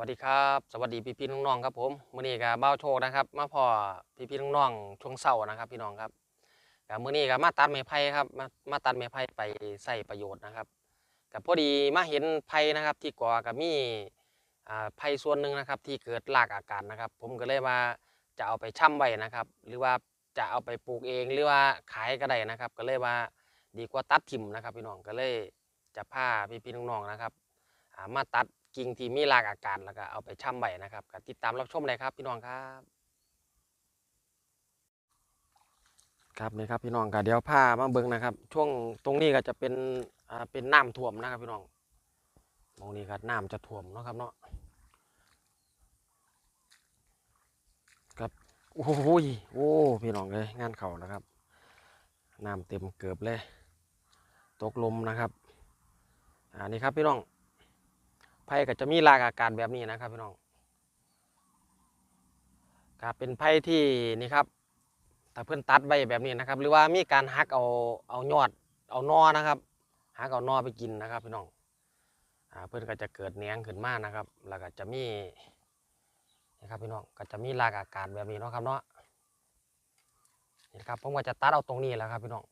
วัสดีครับ สวัสดีพี่พี่ๆน้องๆครับผมมื้อนี้ก็บ้าโชคนะครับ มาพอพี่พี่ๆน้องๆช่วงเช้านะครับ พี่น้องครับกับมื้อนี้ก็มาตัดไม้ไผ่ครับมามาตัดไม้ไผ่ไปใส่ประโยชน์นะครับกับพอดีมาเห็นไผ่นะครับ ที่ก่อกับมีอ่าไผ่ส่วนหนึ่งนะครับ ที่เกิดรากอาการนะครับ ผมก็เลยว่าจะเอาไปช่ำไว้นะครับ หรือว่าจะเอาไปปลูกเองหรือว่าขายก็ได้นะครับ ก็เลยว่าดีกว่าตัดถิ่มนะครับ พี่น้องก็เลยจะพาพี่พี่ๆน้องๆนะครับมาตัด กิ่งที่มีรากอาการแล้วก็เอาไปช่ำใบนะครับก็ติดตามรับชมเลยครับพี่น้องครับครับนี่ครับพี่น้องก็เดี๋ยวพามาเบิ่งนะครับ ช่วงตรงนี้ก็จะเป็นอ่าเป็นน้ำท่วมนะครับพี่น้องตรงนี้ก็น้ำจะท่วมเนาะครับเนาะครับโอ้โหยโอ้พี่น้องเลยงานเข่านะครับน้ำเต็มเกือบเลย ตกลมนะครับ อ่านี่ครับพี่น้อง ไผ่ก็จะมีรากอาการแบบนี้นะครับพี่น้องก็เป็นไผ่ที่นี่ครับถ้าเพื่อนตัดไว้แบบนี้นะครับ หรือว่ามีการหักเอาเอายอดเอานอนะครับหักเอานอไปกินนะครับพี่น้องอเพื่อนก็จะเกิดแหนงขึ้นมานะครับ แล้วก็จะมีนะครับพี่น้องก็จะมีรากอาการแบบนี้เนาะครับเนาะนี่นะครับผมก็จะตัดเอาตรงนี้แหล้วครับพี่น้อง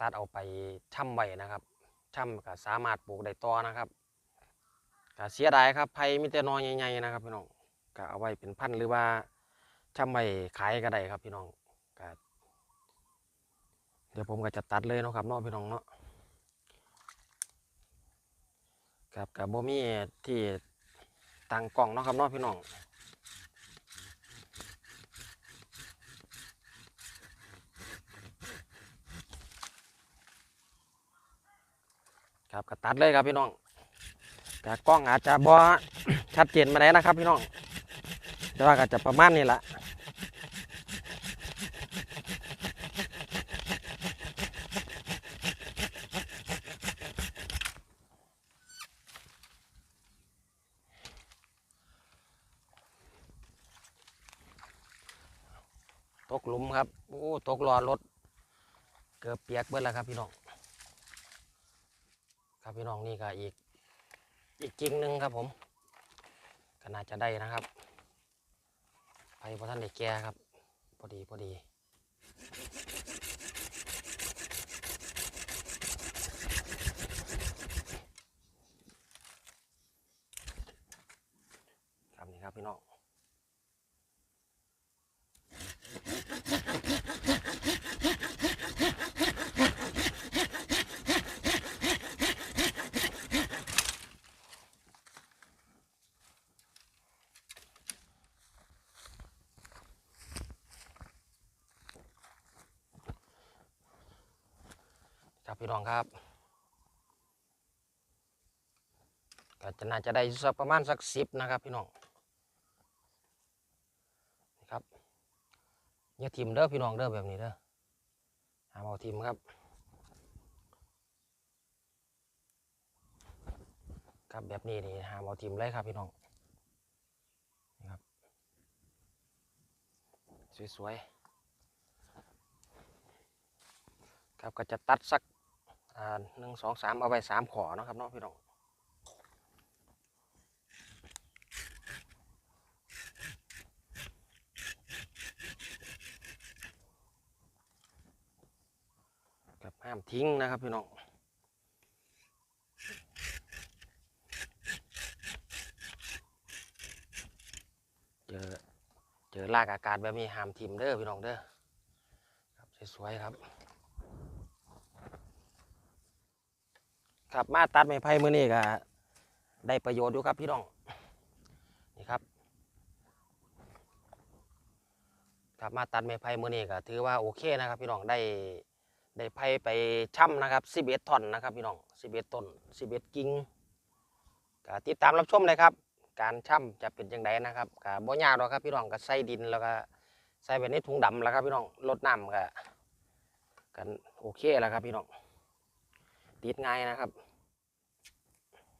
ตัดเอาไปช่ำไว้นะครับช่ำก็สามารถปลูกได้ต่อนะครับ ก็เสียดายครับไผ่มีแต่หนอใหญ่ๆนะครับพี่น้องก็เอาไว้เป็นพันหรือว่าช่ำไว้ขายก็ได้ครับพี่น้องก็เดี๋ยวผมก็จะตัดเลยเนาะครับเนาะพี่น้องเนาะครับกับโบมีที่ตั้งกล่องเนาะครับเนาะพี่น้องครับก็ตัดเลยครับพี่น้อง แต่กล้องอาจจะบ่ชัดเจนมาได้นะครับพี่น้องแต่ว่าก็จะประมาณนี้แหละตกหลุมครับ โอ้ ตกรอรถ เกือบเปียกเบิดแล้วครับพี่น้อง ครับพี่น้องนี่ก็อีก อีกกิ่งหนึ่งครับผม ก็น่าจะได้นะครับ ไปพอท่านได้แก่ครับ พอดีพอดีครับนี่ครับพี่น้องครับ พี่น้องครับก็จะน่าจะได้สักประมาณสักสิบนะครับพี่น้องนี่ครับอย่าทิมเด้อพี่น้องเด้อแบบนี้เด้อหาเอาทิมครับ ครับแบบนี้นี่หาเอาทิมเลยครับพี่น้องนี่ครับสวยๆครับก็จะตัดสัก อ่าหนึ่งสองสามเอาไปสามขอนะครับเนาะพี่น้องครับห้ามทิ้งนะครับพี่น้องเจอเจอลากอากาศแบบนี้ห้ามทิมเด้อพี่น้องเด้อครับสวยๆครับ ครับมาตัดไม้ไผ่มื้อนี้ก็ได้ประโยชน์อยู่ครับพี่น้องนี่ครับครับมาตัดไม้ไผ่มื้อนี้ก็ถือว่าโอเคนะครับ พี่น้องได้ได้ไผ่ไปช่ำนะครับ11ท่อนนะครับพี่น้อง11ต้น11กิ่งก็ติดตามรับชมเลยครับ การช่ำจะเป็นยังไงนะครับก็บ่ยากหรอกครับพี่น้องก็ใส่ดินแล้วก็ใส่ไว้ในถุงดำแล้วครับพี่น้องลดน้ำก็กันโอเคแล้วครับพี่น้อง ติดง่ายนะครับ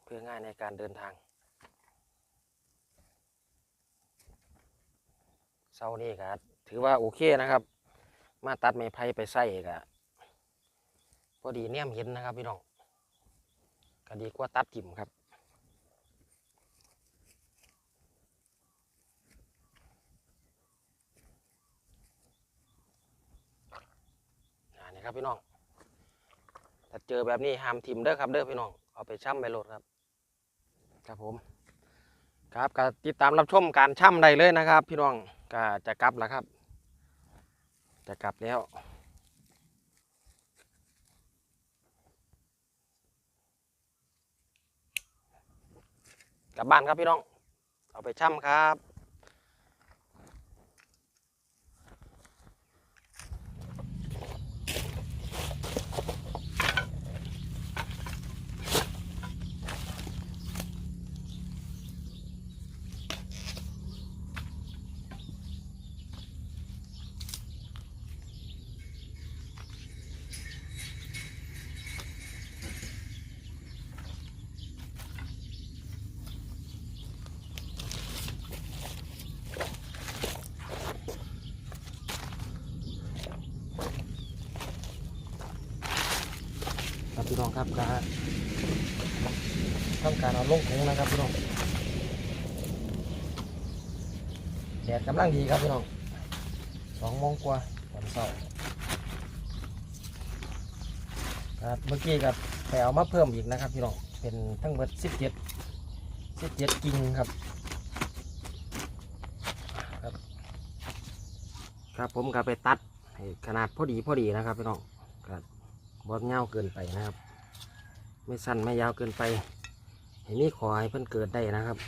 เพื่อง่ายในการเดินทางเสานี่ครับถือว่าโอเคนะครับ มาตัดไม้ไผ่ไปใส่กะพอดีเนี่ยมเห็นนะครับพี่น้องก็ดีกว่าตัดกิ่มครับนี่ครับพี่น้อง ถ้าเจอแบบนี้ห้ามทิมเด้อครับเด้อพี่น้องเอาไปช่ำไปโหลดครับ ครับผม ครับก็ติดตามรับชมการช่ำได้เลยนะครับ พี่น้องก็จะกลับแล้วครับ จะกลับแล้วกลับบ้านครับพี่น้อง เอาไปช่ำครับ พี่น้องครับก็ทำการเอาลงถุงนะครับพี่น้องแดดกำลังดีครับพี่น้องสองโมงกว่าตอนเช้าครับเมื่อกี้กับแต่เอามาเพิ่มอีกนะครับพี่น้องเป็นทั้งหมดสิบเจ็ดสิบเจ็ดกิ่งครับครับ ครับผมก็ไปตัดขนาดพอดีพอดีนะครับพี่น้องครับ บอสเงาวเกินไปนะครับ ไม่สั้นไม่ยาวเกินไปเห็นนี่ขอให้เพิ่นเกิดได้นะครับ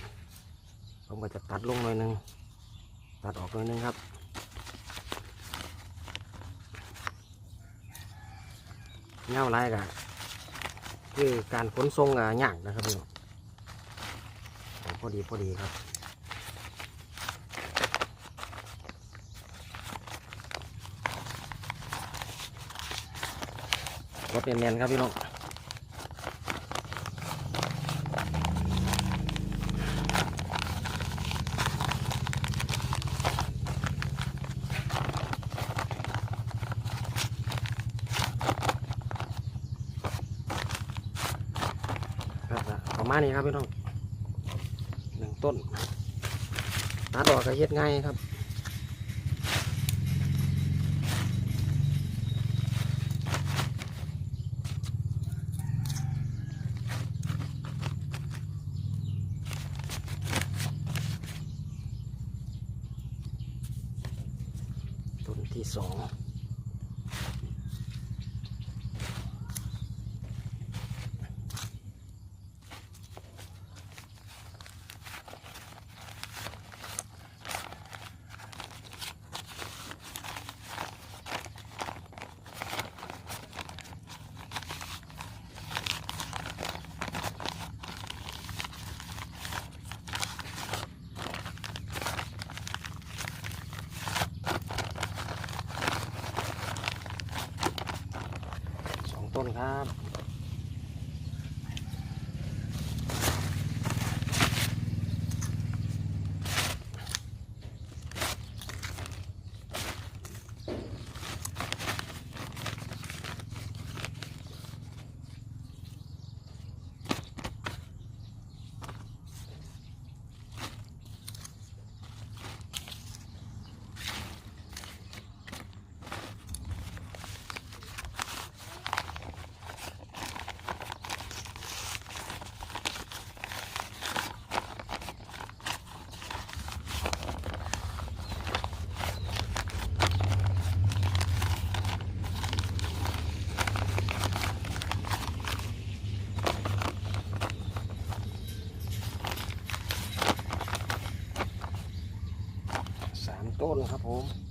ผมก็จะตัดลงหน่อยหนึง ตัดออกหน่อยหนึงครับเงาไรกะคือการขนส่งอะยากนะครับพี่น้องพอดีพอดีครับ รถเนียนครับพี่น้องครับก็ประมาณนี้ครับพี่น้องหนึ่งต้นตัดดอกก็เฮ็ดง่ายครับ ต้นที่สอง สองต้นครับ สามต้นครับผม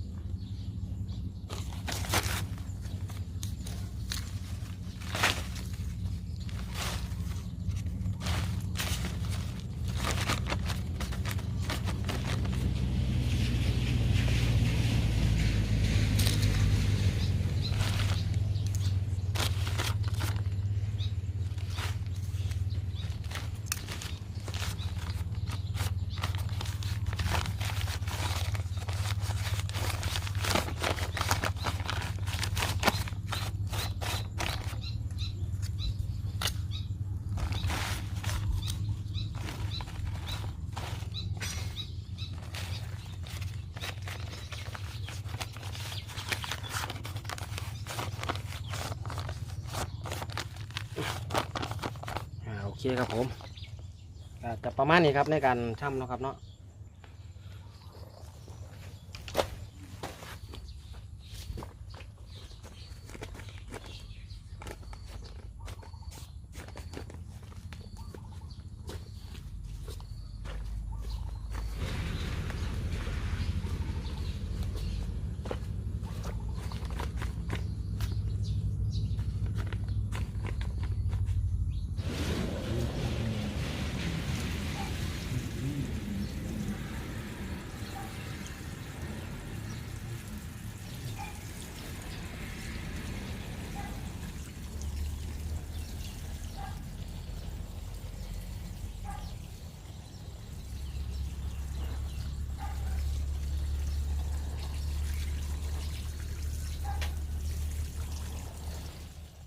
ค เคครับผมก็จะประมาณนี้ครับในการช่ำเนาะครับเนาะ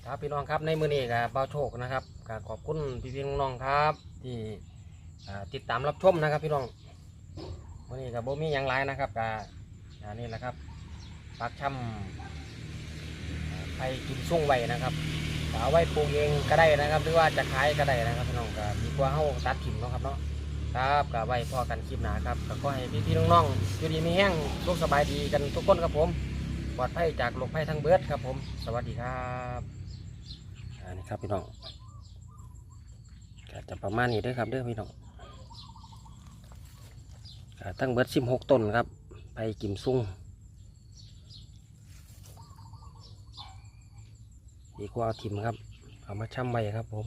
ครับพี่น้องครับในมือนี้กับเบาโชคนะครับก็ขอบคุณพี่พี่ๆน้องๆครับ ที่ติดตามรับชมนะครับ พี่น้องมือนี้กับโบมีหยังไรนะครับกับนนี้แหละครับปักช่ำไปกินสุ่งไวนะครับเอาไว้ปลูกเองก็ได้นะครับ หรือว่าจะขายก็ได้นะครับพี่น้องก็ดีกว่าเฮาตัดถิ่มเนาะครับเนาะครับก็ไว้พอกันคลิปหนาครับก็ให้พี่พี่ๆน้องๆอยู่ดีมีแห้งสุขสบายดีกันทุกคนครับผมปลอดภัยจากโรคภัยทั้งเบิดครับผม สวัสดีครับ ครับพี่น้องก็จะประมาณนี้ด้วยครับเด้อพี่น้องตั้งเบิร์ดสิบหกต้นครับ ไปกิมซุ่งอีกว่าเอาทิมครับ เอามาช่ำใบครับผม